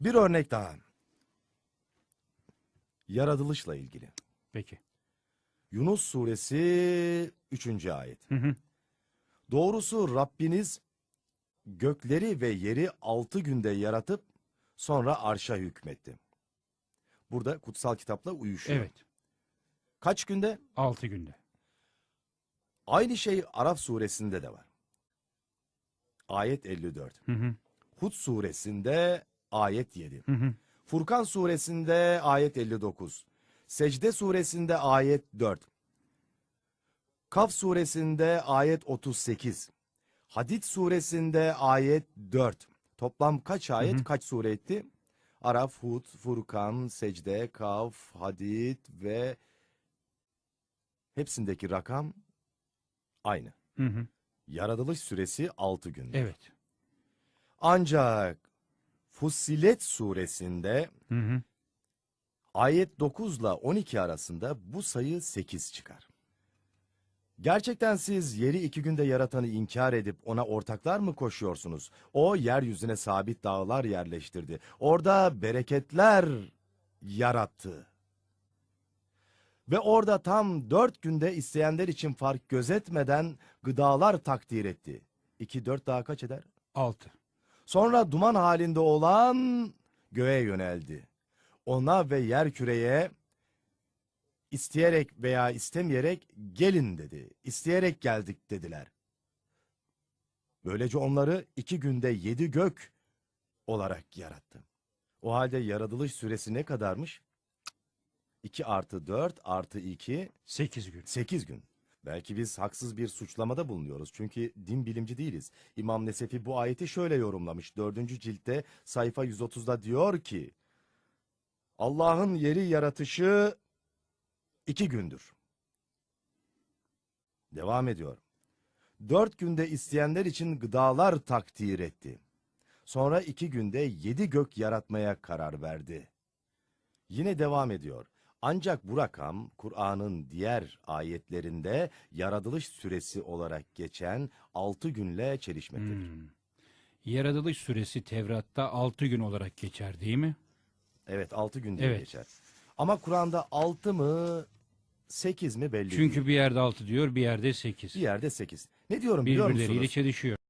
Bir örnek daha. Yaratılışla ilgili. Peki. Yunus suresi 3. ayet. Hı hı. Doğrusu Rabbiniz gökleri ve yeri altı günde yaratıp sonra arşa hükmetti. Burada kutsal kitapla uyuşuyor. Evet. Kaç günde? Altı günde. Aynı şey Araf suresinde de var. Ayet 54. Hı hı. Hud suresinde ayet 7. Hı hı. Furkan suresinde ayet 59. Secde suresinde ayet 4. Kaf suresinde ayet 38. Hadid suresinde ayet 4. Toplam kaç ayet, Hı hı. kaç sure etti? Araf, Hud, Furkan, Secde, Kaf, Hadid ve hepsindeki rakam aynı. Hı hı. Yaratılış süresi 6 gün. Evet. Ancak Fussilet suresinde Hı hı. ayet 9 ile 12 arasında bu sayı 8 çıkar. Gerçekten siz yeri iki günde yaratanı inkar edip ona ortaklar mı koşuyorsunuz? O yeryüzüne sabit dağlar yerleştirdi. Orada bereketler yarattı. Ve orada tam dört günde isteyenler için fark gözetmeden gıdalar takdir etti. İki dört daha kaç eder? Altı. Sonra duman halinde olan göğe yöneldi. Ona ve yer küreye isteyerek veya istemeyerek gelin dedi. İsteyerek geldik dediler. Böylece onları iki günde yedi gök olarak yarattı. O halde yaratılış süresi ne kadarmış? 2 artı 4 artı 2 Sekiz gün. 8 gün. Belki biz haksız bir suçlamada bulunuyoruz. Çünkü din bilimci değiliz. İmam Nesefi bu ayeti şöyle yorumlamış. 4. ciltte sayfa 130'da diyor ki Allah'ın yeri yaratışı iki gündür. Devam ediyor. Dört günde isteyenler için gıdalar takdir etti. Sonra iki günde yedi gök yaratmaya karar verdi. Yine devam ediyor. Ancak bu rakam Kur'an'ın diğer ayetlerinde yaratılış süresi olarak geçen altı günle çelişmektedir. Hmm. Yaratılış süresi Tevrat'ta altı gün olarak geçer değil mi? Evet altı gün diye Evet. geçer. Ama Kur'an'da altı mı sekiz mi belli Çünkü değil. bir yerde altı diyor, bir yerde sekiz. Bir yerde sekiz. Ne diyorum biliyor Birbirleriyle musunuz? çelişiyor.